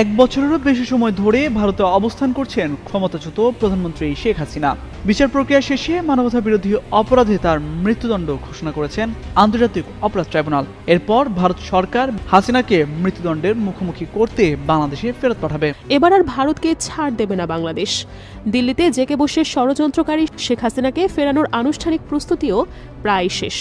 এক বছরেরও বেশি সময় ধরে ভারতে অবস্থান করছেন ক্ষমতাচ্যুত প্রধানমন্ত্রী শেখ হাসিনা। বিচার প্রক্রিয়া শেষে মানবতা বিরোধী অপরাধে তার মৃত্যুদণ্ড ঘোষণা করেছেন আন্তর্জাতিক অপরাধ ট্রাইব্যুনাল। এরপর ভারত সরকার হাসিনাকে মৃত্যুদণ্ডের মুখোমুখি করতে বাংলাদেশে ফেরত পাঠাবে। এবার আর ভারতকে ছাড় দেবে না বাংলাদেশ। দিল্লিতে জেকে বসে ষড়যন্ত্রকারী শেখ হাসিনাকে ফেরানোর আনুষ্ঠানিক প্রস্তুতিও প্রায় শেষ।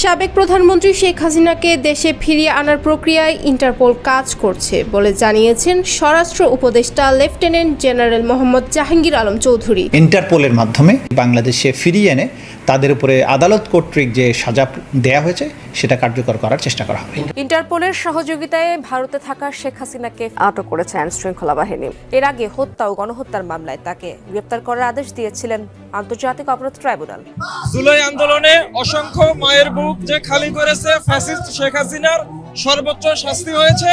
সাবেক প্রধানমন্ত্রী শেখ হাসিনাকে দেশে ফিরিয়ে আনার প্রক্রিয়ায় ইন্টারপোল কাজ করছে বলে জানিয়েছেন স্বরাষ্ট্র উপদেষ্টা লেফটেন্যান্ট জেনারেল মোহাম্মদ জাহাঙ্গীর আলম চৌধুরী। ইন্টারপোলের মাধ্যমে বাংলাদেশে ফিরিয়ে এনে তাদের উপরে আদালত কর্তৃক যে সাজা দেয়া হয়েছে সেটা কার্যকর করার চেষ্টা করা হবে। ইন্টারপোলের সহযোগিতায় ভারতে থাকা শেখ হাসিনাকে আটক করেছে আইন শৃঙ্খলা বাহিনী। এর আগে হত্যা ও গণহত্যার মামলায় তাকে গ্রেপ্তার করার আদেশ দিয়েছিলেন আন্তর্জাতিক অপরাধ ট্রাইব্যুনাল। জুলাই আন্দোলনে অসংখ্য মায়ের বুক যে খালি করেছে ফ্যাসিস্ট শেখ হাসিনার সর্বোচ্চ শাস্তি হয়েছে।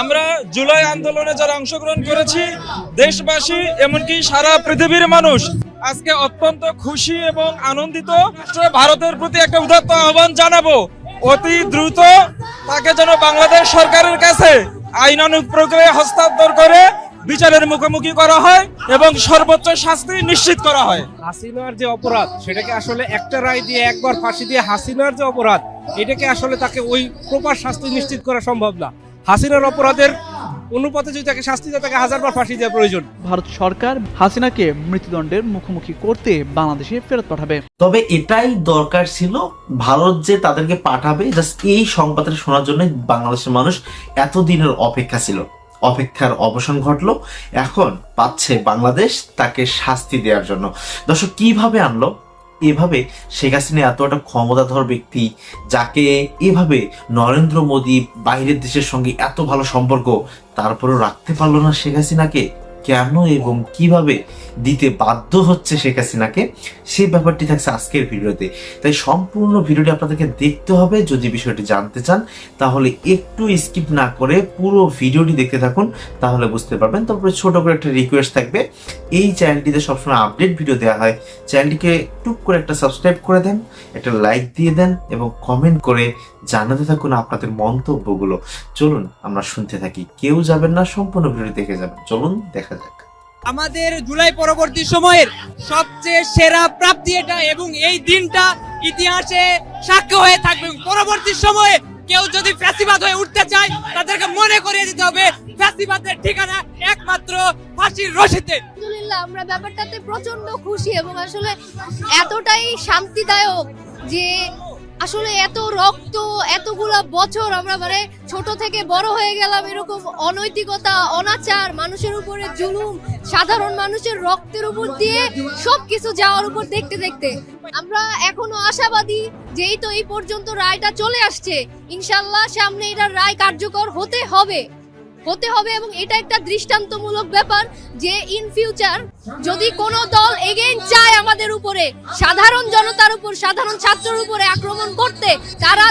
আমরা জুলাই আন্দোলনে যারা অংশগ্রহণ করেছি, দেশবাসী, এমনকি সারা পৃথিবীর মানুষ আজকে অত্যন্ত খুশি এবং আনন্দিত। ভারতের প্রতি একটা উদাত্ত আহ্বান জানাব। অতি দ্রুত তাকে যেন বাংলাদেশ সরকারের কাছে আইনানুগ প্রক্রিয়া হস্তান্তর করে বিচারের মুখোমুখি করা হয় এবং সর্বোচ্চ শাস্তি নিশ্চিত করা হয়। হাসিনার যে অপরাধ, সেটাকে আসলে একটা রায় দিয়ে, একবার ফাঁসি দিয়ে হাসিনার যে অপরাধ এটাকে আসলে তাকে ওই প্রপার শাস্তি নিশ্চিত করা সম্ভব না। হাসিনার অপরাধের অনুপাতে যদি তাকে শাস্তি দেয় তাকে হাজারবার ফাঁসি দেওয়া প্রয়োজন। ভারত সরকার হাসিনাকে মৃত্যুদণ্ডের মুখোমুখি করতে বাংলাদেশে ফেরত পাঠাবে। তবে এটাই দরকার ছিল ভারত যে তাদেরকে পাঠাবে জাস্ট এই সংবাদটা শোনার জন্য বাংলাদেশের মানুষ এতদিনের অপেক্ষা ছিল। অপেক্ষার অবসান ঘটলো এখন পাচ্ছে বাংলাদেশ তাকে শাস্তি দেওয়ার জন্য। দর্শক কীভাবে আনলো? এভাবে শেখ হাসিনা এত একটা ক্ষমতাধর ব্যক্তি যাকে এভাবে নরেন্দ্র মোদী বাইরের দেশের সঙ্গে এত ভালো সম্পর্ক, তারপরেও রাখতে পারল না শেখ হাসিনাকে? কেন এবং কীভাবে দিতে বাধ্য হচ্ছে শেখ হাসিনাকে, সেই ব্যাপারটি থাকছে আজকের ভিডিওতে। তাই সম্পূর্ণ ভিডিওটি আপনাদেরকে দেখতে হবে। যদি বিষয়টি জানতে চান, তাহলে একটু স্কিপ না করে পুরো ভিডিওটি দেখতে থাকুন, তাহলে বুঝতে পারবেন। তারপরে ছোট করে একটা রিকোয়েস্ট থাকবে। এই চ্যানেলটিতে সবসময় আপডেট ভিডিও দেওয়া হয়। চ্যানেলটিকে টুক করে একটা সাবস্ক্রাইব করে দেন, একটা লাইক দিয়ে দেন এবং কমেন্ট করে জানাতে থাকুন আপনাদের মন্তব্যগুলো। চলুন আমরা শুনতে থাকি। কেউ যাবেন না সম্পূর্ণ ভিডিও দেখে যাবেন। চলুন দেখা যাক। আমাদের জুলাই পরবর্তী সময়ের সবচেয়ে সেরা প্রাপ্তি এটা এবং এই দিনটা ইতিহাসে সাক্ষ্য হয়ে থাকবে। পরবর্তী সময়ে কেউ যদি ফ্যাসিবাদ হয়ে উঠতে চায় তাদেরকে মনে করিয়ে দিতে হবে ফ্যাসিবাদের ঠিকানা একমাত্র ফাঁসির রশিতে। আলহামদুলিল্লাহ আমরা ব্যাপারটাতে প্রচণ্ড খুশি এবং আসলে এতটাই শান্তিদায়ক যে আসলে এত রক্ত, এতগুলো বছর আমরা মানে ছোট থেকে বড় হয়ে গেলাম, এরকম অনৈতিকতা, অনাচার, মানুষের উপরে জুলুম, সাধারণ মানুষের রক্তের উপর দিয়ে সব কিছু যাওয়ার উপর দেখতে দেখতে। আমরা এখনও আশাবাদী যেই তো এই পর্যন্ত রায়টা চলে আসছে। ইনশাল্লাহ সামনে এটার রায় কার্যকর হতে হবে। হতে হবে এবং এটা একটা দৃষ্টান্তমূলক ব্যাপার যে ইন ফিউচার যদি কোনো দল এগেইন চায় আমাদের উপরে, সাধারণ জনতার উপর, সাধারণ ছাত্রের উপরে আক্রমণ করতে, তারা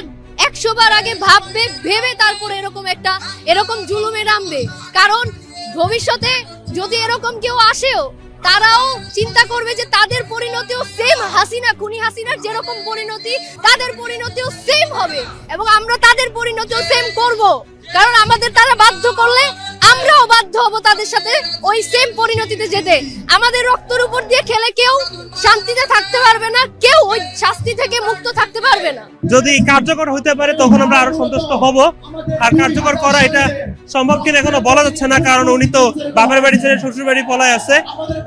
একশো বার আগে ভাববে, ভেবে তারপরে এরকম একটা, এরকম জুলুমে নামবে। কারণ ভবিষ্যতে যদি এরকম কেউ আসেও, তারাও চিন্তা করবে যে তাদের পরিণতিও সেম হাসিনা, খুনি হাসিনার যেরকম পরিণতি, তাদের পরিণতিও সেম হবে এবং আমরা তাদের পরিণতিও সেম করব। কারণ আমাদের তারা বাধ্য করলে আমরাও বাধ্য হব তাদের সাথে ওই সেম পরিণতিতে যেতে। আমাদের রক্তের উপর দিয়ে খেলে কেউ শান্তিতে থাকতে পারবে না কেউ ওই শাস্তি থেকে মুক্ত থাকতে পারবে না। যদি কার্যকর হতে পারে তখন আমরা আরও সন্তুষ্ট হব। আর কার্যকর করা এটা সম্ভব কিনা এখনও বলা যাচ্ছে না কারণ উনি তো বাপের বাড়ি ছেড়ে শ্বশুর বাড়ি পলায় আছে।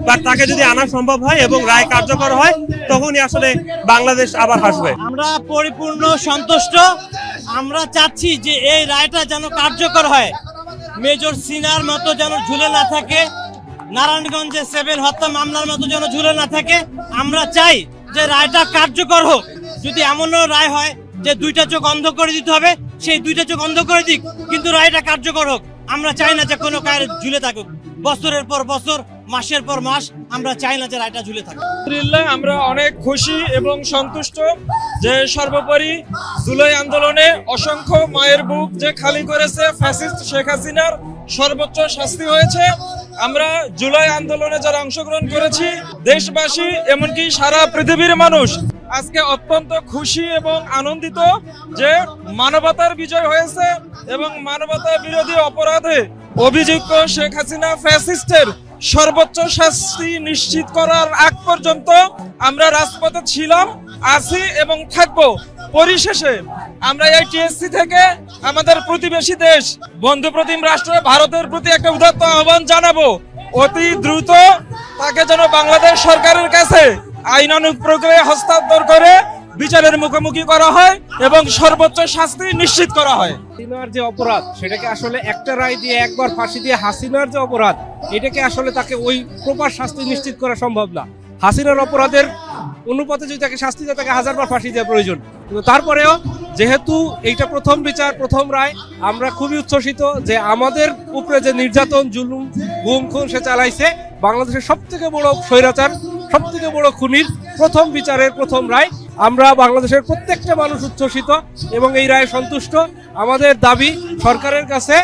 বা তাকে যদি আনা সম্ভব হয় এবং রায় কার্যকর হয় তখনই আসলে বাংলাদেশ আবার হাসবে। আমরা পরিপূর্ণ সন্তুষ্ট। আমরা চাচ্ছি যে এই রায়টা যেন কার্যকর হয়। মেজর সিনার মতো যেন ঝুলে না থাকে, নারায়ণগঞ্জে সেভেন হত্যা মামলার মতো যেন ঝুলে না থাকে। আমরা চাই যে রায়টা কার্যকর হোক। যদি এমনও রায় হয় যে দুইটা চোখ অন্ধ করে দিতে হবে, সেই দুইটা চোখ অন্ধ করে দিক, কিন্তু রায়টা কার্যকর হোক। আমরা চাই না যে কোনো কায়ের ঝুলে থাকুক। বছরের পর বছর মাসের পর মাস আমরা চাই না যে রায়টা ঝুলে থাকুক। আলহামদুলিল্লাহ, আমরা অনেক খুশি এবং সন্তুষ্ট যে সর্বোপরি জুলাই আন্দোলনে অসংখ্য মায়ের বুক যে খালি করেছে ফ্যাসিস্ট শেখ হাসিনার সর্বোচ্চ শাস্তি হয়েছে। আমরা জুলাই আন্দোলনে যারা অংশগ্রহণ করেছি, দেশবাসী এমনকি সারা পৃথিবীর মানুষ আজকে অত্যন্ত খুশি এবং আনন্দিত যে মানবতার বিজয় হয়েছে এবং মানবতা বিরোধী অপরাধে অভিযুক্ত শেখ হাসিনা ফ্যাসিস্টের সর্বোচ্চ শাস্তি নিশ্চিত করার আগ পর্যন্ত আমরা রাজপথে ছিলাম, আছি এবং থাকব। পরিশেষে আমরা এই টিএসসি থেকে আমাদের প্রতিবেশী দেশ, বন্ধু প্রতিম রাষ্ট্র ভারতের প্রতি একটা উদাত্ত আহ্বান জানাব। অতি দ্রুত তাকে যেন বাংলাদেশ সরকারের কাছে আইনানুগ প্রক্রিয়া হস্তান্তর করে বিচারের মুখোমুখি করা হয় এবং সর্বোচ্চ শাস্তি নিশ্চিত করা হয়। হাসিনার যে অপরাধ, সেটাকে আসলে একটা রায় দিয়ে একবার ফাঁসি দিয়ে হাসিনার যে অপরাধ, এটাকে আসলে তাকে ওই প্রপার শাস্তি নিশ্চিত করা সম্ভব না। হাসিনার অপরাধের অনুপাতে যদি তাকে শাস্তি দেয়, তাকে হাজারবার ফাঁসি দেওয়া প্রয়োজন। কিন্তু তারপরেও যেহেতু এইটা প্রথম বিচার, প্রথম রায়, আমরা খুবই উচ্ছ্বসিত যে আমাদের উপরে যে নির্যাতন, জুলুম, গুম, খুন সে চালাইছে, বাংলাদেশের সব থেকে বড় স্বৈরাচার সব থেকে বড় খুনির প্রথম বিচারের প্রথম রায় আমরা বাংলাদেশের প্রত্যেকটা মানুষ উচ্ছ্বসিত এবং এই রায়ে সন্তুষ্ট। আমাদের দাবি সরকারের কাছে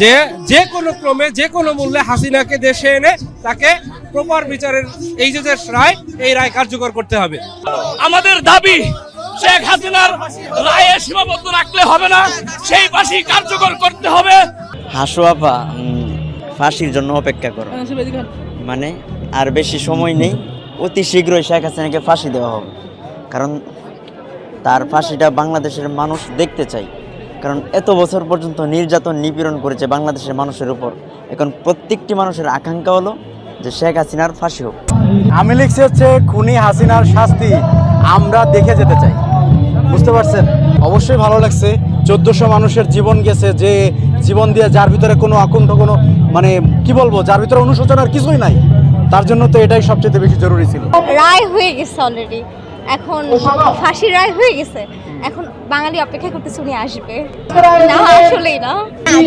যে যে কোনো ক্রমে যে কোনো মূল্যে হাসিনাকে দেশে এনে তাকে প্রপার বিচারের এই যে রায় এই রায় কার্যকর করতে হবে। আমাদের দাবি শেখ হাসিনার রায়ে সীমাবদ্ধ রাখলে হবে না সেই পাশি কার্যকর করতে হবে। হাসু আপা ফাঁসির জন্য অপেক্ষা করো। মানে আর বেশি সময় নেই অতি শীঘ্রই শেখ হাসিনাকে ফাঁসি দেওয়া হবে। কারণ তার ফাঁসিটা বাংলাদেশের মানুষ দেখতে চাই কারণ এত বছর পর্যন্ত নির্যাতন নিপীড়ন করেছে বাংলাদেশের মানুষের উপর। এখন প্রত্যেকটি মানুষের আকাঙ্ক্ষা হলো যে শেখ হাসিনার ফাঁসি হোক। আমি লিখছি হচ্ছে খুনি হাসিনার শাস্তি আমরা দেখে যেতে চাই। বুঝতে পারছেন? অবশ্যই ভালো লাগছে। চোদ্দশো মানুষের জীবন গেছে যে জীবন দিয়ে যার ভিতরে কোনো আকুণ্ঠ কোনো মানে কি বলব যার ভিতরে অনুশোচনার কিছুই নাই। তার জন্য তো এটাই সবচেয়ে বেশি জরুরি ছিল। রায় হয়ে গেছে অলরেডি এখন ফাঁসির রায় হয়ে গেছে। এখন বাঙালি অপেক্ষা করতেছে উনি আসবে। না আসলেই না।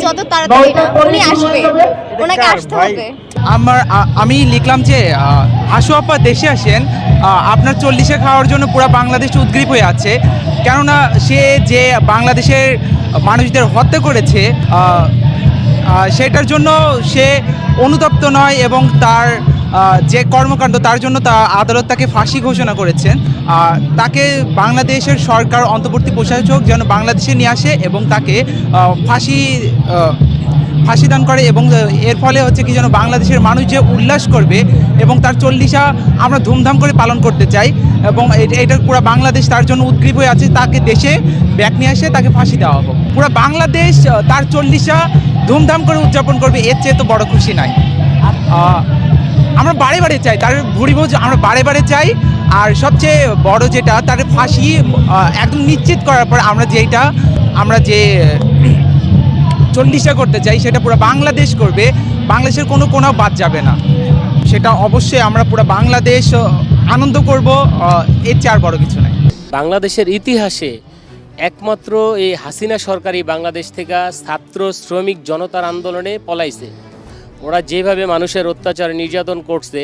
যত তাড়াতাড়ি না উনি আসবে ওনাকে আসতে হবে। আমার আমি লিখলাম যে হাসু আপা দেশে আসেন আপনার চল্লিশে খাওয়ার জন্য পুরো বাংলাদেশ উদ্গ্রীব হয়ে আছে। কেননা সে যে বাংলাদেশের মানুষদের হত্যা করেছে সেটার জন্য সে অনুতপ্ত নয় এবং তার যে কর্মকাণ্ড, তার জন্য তা আদালত তাকে ফাঁসি ঘোষণা করেছেন। তাকে বাংলাদেশের সরকার অন্তর্বর্তী প্রশাসক যেন বাংলাদেশে নিয়ে আসে এবং তাকে ফাঁসি ফাঁসি দান করে এবং এর ফলে হচ্ছে কি যেন বাংলাদেশের মানুষ যে উল্লাস করবে এবং তার চল্লিশা আমরা ধুমধাম করে পালন করতে চাই এবং এটা পুরো বাংলাদেশ তার জন্য উদ্গ্রীব হয়ে আছে, তাকে দেশে ব্যাক নিয়ে এসে তাকে ফাঁসি দেওয়া হোক। পুরো বাংলাদেশ তার চল্লিশা ধুমধাম করে উদযাপন করবে, এর চেয়ে তো বড় খুশি নাই। আমরা বারে বারে চাই, তার ভুরিভোজ আমরা বারে বারে চাই, আর সবচেয়ে বড় যেটা তার ফাঁসি একদম নিশ্চিত করার পর আমরা যেটা আমরা যে চল্লিশটা করতে চাই, সেটা পুরো বাংলাদেশ করবে, বাংলাদেশের কোনো কোনো বাদ যাবে না। সেটা অবশ্যই আমরা পুরো বাংলাদেশ আনন্দ করব এর চেয়ে বড় কিছু নাই। বাংলাদেশের ইতিহাসে একমাত্র এই হাসিনা সরকারি বাংলাদেশ থেকে ছাত্র, শ্রমিক, জনতার আন্দোলনে পলাইছে। ওরা যেভাবে মানুষের অত্যাচার নির্যাতন করছে,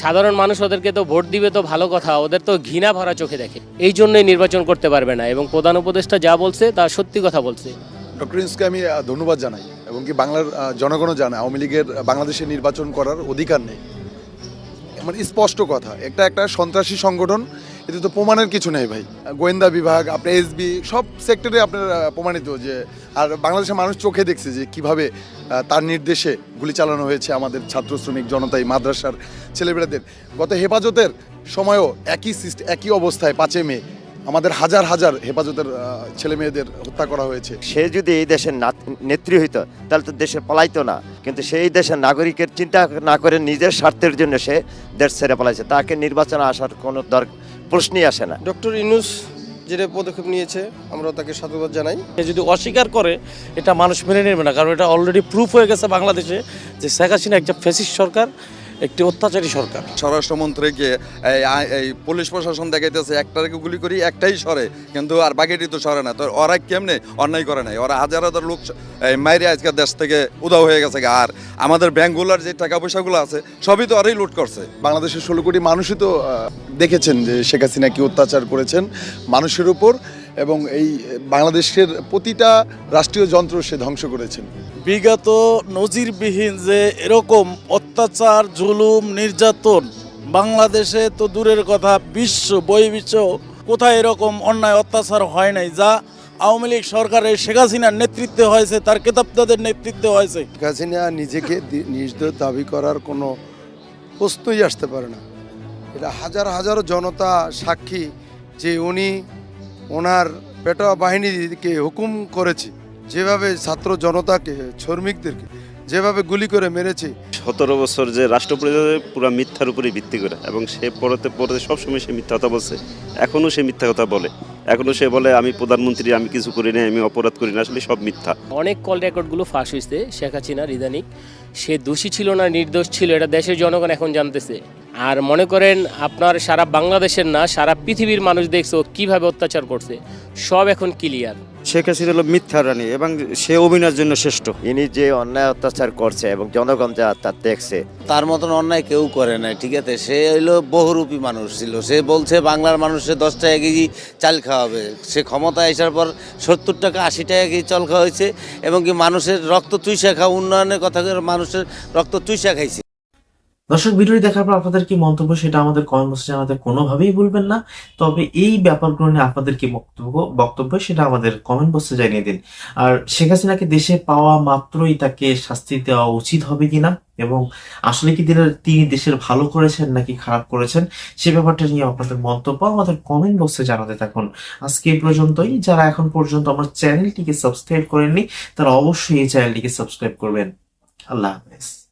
সাধারণ মানুষ ওদেরকে তো ভোট দিবে তো ভালো কথা, ওদের তো ঘৃণা ভরা চোখে দেখে। এই জন্যই নির্বাচন করতে পারবে না এবং প্রধান উপদেষ্টা যা বলছে তা সত্যি কথা বলছে। ডক্টর ইউনুসকে আমি ধন্যবাদ জানাই এবং কি বাংলার জনগণও জানায় আওয়ামী লীগের বাংলাদেশে নির্বাচন করার অধিকার নেই। মানে স্পষ্ট কথা, একটা একটা সন্ত্রাসী সংগঠন এতে তো প্রমাণের কিছু নেই ভাই। গোয়েন্দা বিভাগ, আপনার এসবি সব সেক্টরে আপনার প্রমাণিত যে, আর বাংলাদেশের মানুষ চোখে দেখছে যে কীভাবে তার নির্দেশে গুলি চালানো হয়েছে আমাদের ছাত্র শ্রমিক জনতাই মাদ্রাসার ছেলেমেয়েদের গত হেফাজতের সময়ও একই সিস্ট- একই অবস্থায় পাঁচে মে আমাদের হাজার হাজার হেফাজতের ছেলে মেয়েদের হত্যা করা হয়েছে। সে যদি এই দেশের নেত্রী হইতো তাহলে তো দেশে পলাইতো না। কিন্তু সেই দেশের নাগরিকের চিন্তা না করে নিজের স্বার্থের জন্য সে দেশ ছেড়ে পলাইছে। তাকে নির্বাচনে আসার কোনো দর প্রশ্নই আসে না। ডক্টর ইনুস যেটা পদক্ষেপ নিয়েছে আমরা তাকে সাধুবাদ জানাই। সে যদি অস্বীকার করে এটা মানুষ মেনে নেবে না কারণ এটা অলরেডি প্রুফ হয়ে গেছে বাংলাদেশে যে শেখ হাসিনা একটা ফেসিস্ট সরকার। একটি অত্যাচারী সরকার। স্বরাষ্ট্রমন্ত্রীকে এই আই- এই পুলিশ প্রশাসন দেখাইতেছে একটাকে গুলি করি একটাই সরে। কিন্তু আর বাকিটি তো সরে না। তো ওরা কেমনে অন্যায় করে নাই? ওরা হাজার হাজার লোক এই মাইরে আজকে দেশ থেকে উদাও হয়ে গেছে আর আমাদের ব্যাংকগুলোর যে টাকা পয়সাগুলো আছে সবই তো ওরাই লুট করছে। বাংলাদেশের ষোলো কোটি মানুষই তো দেখেছেন যে শেখ হাসিনা কি অত্যাচার করেছেন। মানুষের উপর এবং এই বাংলাদেশের প্রতিটা রাষ্ট্রীয় যন্ত্র সে ধ্বংস করেছেন। বিগত নজিরবিহীন যে এরকম অত্যাচার জুলুম নির্যাতন বাংলাদেশে তো দূরের কথা বিশ্ব বহির্বিশ্ব কোথায় এরকম অন্যায় অত্যাচার হয় নাই যা আওয়ামী লীগ সরকারের শেখ হাসিনার নেতৃত্বে হয়েছে তার কেতাবদাদের নেতৃত্বে হয়েছে। শেখ হাসিনা নিজেকে নির্দোষ দাবি করার কোনো প্রশ্নই আসতে পারে না। এটা হাজার হাজার জনতা সাক্ষী যে উনি ওনার পেটোয়া বাহিনীকে হুকুম করেছে যেভাবে ছাত্র জনতাকে শ্রমিকদেরকে যেভাবে গুলি করে মেরেছে। সতেরো বছর যে রাষ্ট্রপরিষদের পুরো মিথ্যার উপরে ভিত্তি করে এবং সে পড়তে পরতে সবসময় সে মিথ্যা কথা বলছে। এখনও সে মিথ্যা কথা বলে। এখনও সে বলে আমি প্রধানমন্ত্রী আমি কিছু করি না আমি অপরাধ করি না আসলে সব মিথ্যা। অনেক কল রেকর্ডগুলো ফাঁস হয়েছে শেখ হাসিনার ইদানিক সে দোষী ছিল না নির্দোষ ছিল এটা দেশের জনগণ এখন জানতেছে। আর মনে করেন আপনার সারা বাংলাদেশের না সারা পৃথিবীর মানুষ দেখছে কীভাবে অত্যাচার করছে। সব এখন ক্লিয়ার শেখ হাসিনা হলো মিথ্যা রানী এবং সে অভিনয়ের জন্য শ্রেষ্ঠ। ইনি যে অন্যায় অত্যাচার করছে এবং জনগণ যা তার দেখছে তার মতন অন্যায় কেউ করে নাই ঠিক আছে? সে হইল বহুরূপী মানুষ ছিল। সে বলছে বাংলার মানুষের দশ টাকা কেজি চাল খাওয়াবে। সে ক্ষমতা আসার পর সত্তর টাকা আশি টাকা কেজি চাল খাওয়া হয়েছে এবং কি মানুষের রক্ত চুইসা খাওয়া উন্নয়নের কথা মানুষের রক্ত চুইসা খাইছে। দর্শক, ভিডিওটি দেখার পর আপনাদের কি মন্তব্য সেটা আমাদের কমেন্ট বক্সে জানাতে কোনোভাবেই ভুলবেন না। তবে এই ব্যাপারগুলো নিয়ে আপনাদের কি বক্তব্য বক্তব্য সেটা আমাদের কমেন্ট বক্সে জানিয়ে দিন। আর শেখ হাসিনাকে দেশে পাওয়া মাত্রই তাকে শাস্তি দেওয়া উচিত হবে কিনা এবং আসলে কি তিনি তিনি দেশের ভালো করেছেন নাকি খারাপ করেছেন, সে ব্যাপারটা নিয়ে আপনাদের মন্তব্য আমাদের কমেন্ট বক্সে জানাতে থাকুন। আজকে এই পর্যন্তই। যারা এখন পর্যন্ত আমার চ্যানেলটিকে সাবস্ক্রাইব করেননি, তারা অবশ্যই এই চ্যানেলটিকে সাবস্ক্রাইব করবেন। আল্লাহ হাফেজ।